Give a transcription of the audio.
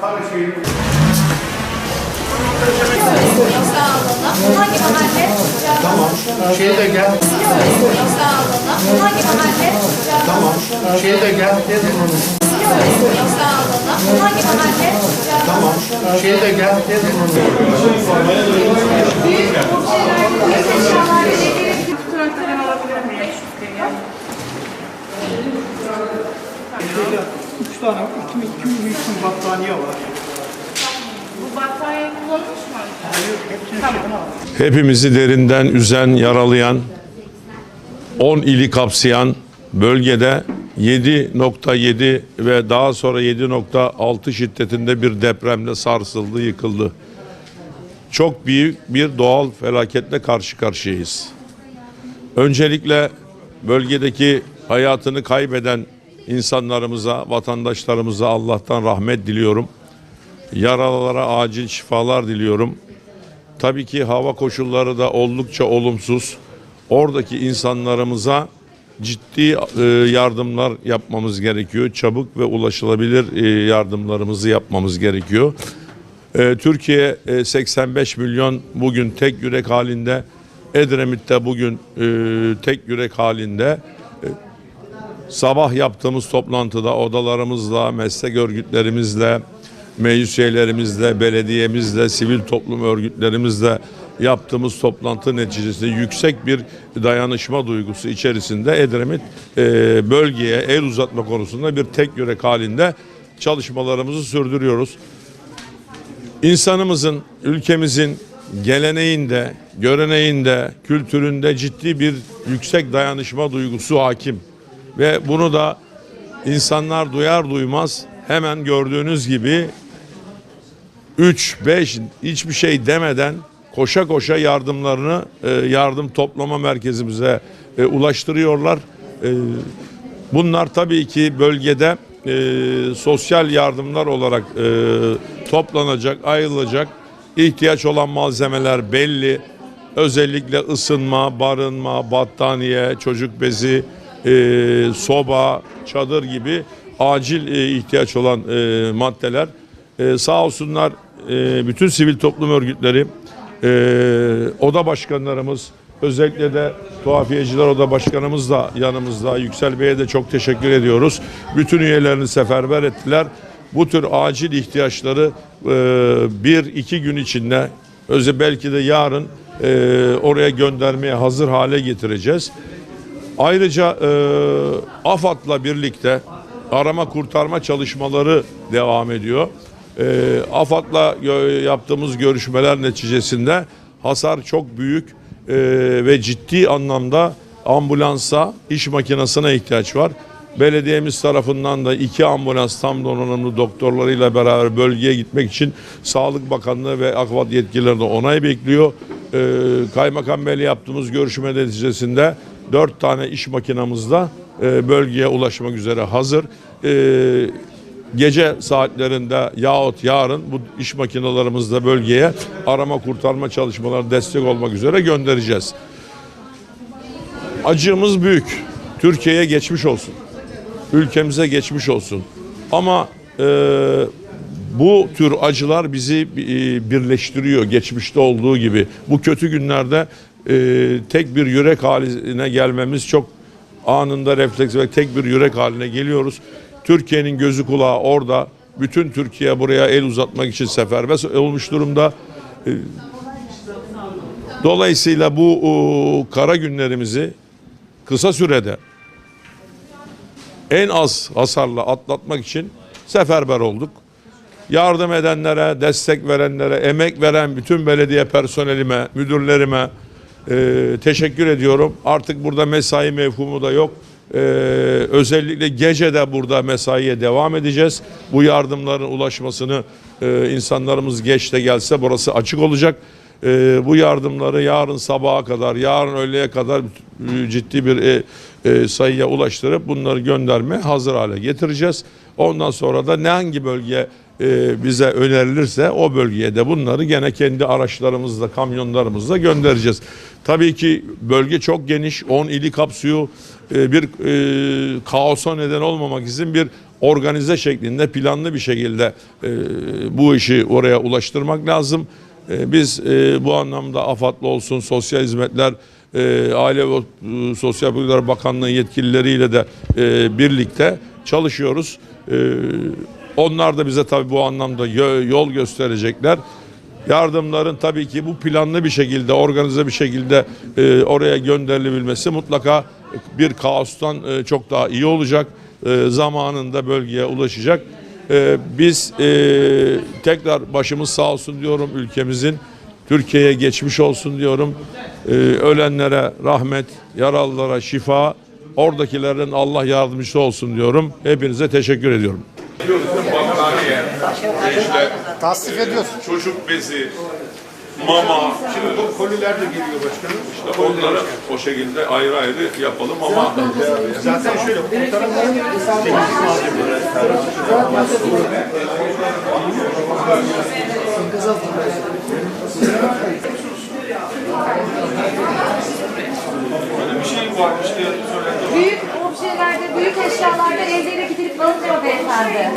Para şeyini Hangi mahalle? Tamam. Şey de gel. Hangi mahalle? Tamam. Şey de gel. Dedim onu. Hangi mahalle? Tamam. Şey de gel. Dedim onu. Traktörün tane, iki, iki, iki, iki battaniye var. Bu battaniyeyi kullanmış mı? Hepsini şeyden aldım. Hepimizi derinden üzen, yaralayan, 10 ili kapsayan bölgede 7.7 ve daha sonra 7.6 şiddetinde bir depremle sarsıldı, yıkıldı. Çok büyük bir doğal felaketle karşı karşıyayız. Öncelikle bölgedeki hayatını kaybeden insanlarımıza, vatandaşlarımıza Allah'tan rahmet diliyorum. Yaralılara acil şifalar diliyorum. Tabii ki hava koşulları da oldukça olumsuz. Oradaki insanlarımıza ciddi e, yardımlar yapmamız gerekiyor. Çabuk ve ulaşılabilir e, yardımlarımızı yapmamız gerekiyor. E, Türkiye e, 85 milyon bugün tek yürek halinde. Edremit'te bugün tek yürek halinde. Sabah yaptığımız toplantıda odalarımızla, meslek örgütlerimizle, meclis üyelerimizle, belediyemizle, sivil toplum örgütlerimizle yaptığımız toplantı neticesinde yüksek bir dayanışma duygusu içerisinde Edremit e, bölgeye el uzatma konusunda bir tek yürek halinde çalışmalarımızı sürdürüyoruz. İnsanımızın, ülkemizin geleneğinde, göreneğinde, kültüründe ciddi bir yüksek dayanışma duygusu hakim. Ve bunu da insanlar duyar duymaz hemen gördüğünüz gibi 3, 5 hiçbir şey demeden koşa koşa yardımlarını e, yardım toplama merkezimize e, ulaştırıyorlar. E, Bunlar tabii ki bölgede e, sosyal yardımlar olarak e, toplanacak, ayrılacak. İhtiyaç olan malzemeler belli. Özellikle ısınma, barınma, battaniye, çocuk bezi, e, soba, çadır gibi acil e, ihtiyaç olan e, maddeler. E, sağ olsunlar e, bütün sivil toplum örgütleri, e, oda başkanlarımız, özellikle de tuhafiyeciler oda başkanımız da yanımızda. Yüksel Bey'e de çok teşekkür ediyoruz. Bütün üyelerini seferber ettiler. Bu tür acil ihtiyaçları e, bir iki gün içinde, özel belki de yarın e, oraya göndermeye hazır hale getireceğiz. Ayrıca e, AFAD'la birlikte arama kurtarma çalışmaları devam ediyor. E, AFAD'la gö- yaptığımız görüşmeler neticesinde hasar çok büyük e, ve ciddi anlamda ambulansa, iş makinesine ihtiyaç var. Belediyemiz tarafından da iki ambulans tam donanımlı doktorlarıyla beraber bölgeye gitmek için Sağlık Bakanlığı ve AFAD yetkilileri de onay bekliyor. Ee, Kaymakam Bey'le yaptığımız görüşme neticesinde dört tane iş makinamız da e, bölgeye ulaşmak üzere hazır. Ee, gece saatlerinde yahut yarın bu iş makinalarımızı da bölgeye arama kurtarma çalışmaları destek olmak üzere göndereceğiz. Acımız büyük. Türkiye'ye geçmiş olsun. Ülkemize geçmiş olsun. Ama e, bu tür acılar bizi e, birleştiriyor geçmişte olduğu gibi. Bu kötü günlerde e, tek bir yürek haline gelmemiz çok anında refleks ve tek bir yürek haline geliyoruz. Türkiye'nin gözü kulağı orada. Bütün Türkiye buraya el uzatmak için seferber olmuş durumda. E, Dolayısıyla bu o, kara günlerimizi kısa sürede en az hasarla atlatmak için seferber olduk. Yardım edenlere, destek verenlere, emek veren bütün belediye personelime, müdürlerime e, teşekkür ediyorum. Artık burada mesai mevhumu da yok. E, özellikle gece de burada mesaiye devam edeceğiz. Bu yardımların ulaşmasını e, insanlarımız geç de gelse burası açık olacak. E, bu yardımları yarın sabaha kadar, yarın öğleye kadar e, ciddi bir e, e, sayıya ulaştırıp bunları gönderme hazır hale getireceğiz. Ondan sonra da ne hangi bölge e, bize önerilirse o bölgeye de bunları gene kendi araçlarımızla, kamyonlarımızla göndereceğiz. Tabii ki bölge çok geniş, 10 ili kapsıyor. E, bir e, kaosa neden olmamak için bir organize şeklinde planlı bir şekilde e, bu işi oraya ulaştırmak lazım. Biz bu anlamda AFAD'lı olsun sosyal hizmetler Aile ve Sosyal Politikalar Bakanlığı yetkilileriyle de e, birlikte çalışıyoruz. E, onlar da bize tabii bu anlamda yol gösterecekler. Yardımların tabii ki bu planlı bir şekilde, organize bir şekilde e, oraya gönderilebilmesi mutlaka bir kaostan e, çok daha iyi olacak. E, zamanında bölgeye ulaşacak. Biz tekrar başımız sağ olsun diyorum ülkemizin. Türkiye'ye geçmiş olsun diyorum. Ölenlere rahmet, yaralılara şifa, oradakilerin Allah yardımcısı olsun diyorum. Hepinize teşekkür ediyorum. Battaniye, işte Tasdif ediyorsun. çocuk bezi, mama, Şimdi bu koliler de geliyor başkanım. işte onları o şekilde ayrı ayrı yapalım ama Zaten şöyle kurtaranların temizlik malzemeleri. Büyük objelerde, büyük eşyalarda ellere gidilip alınıyor beyefendi.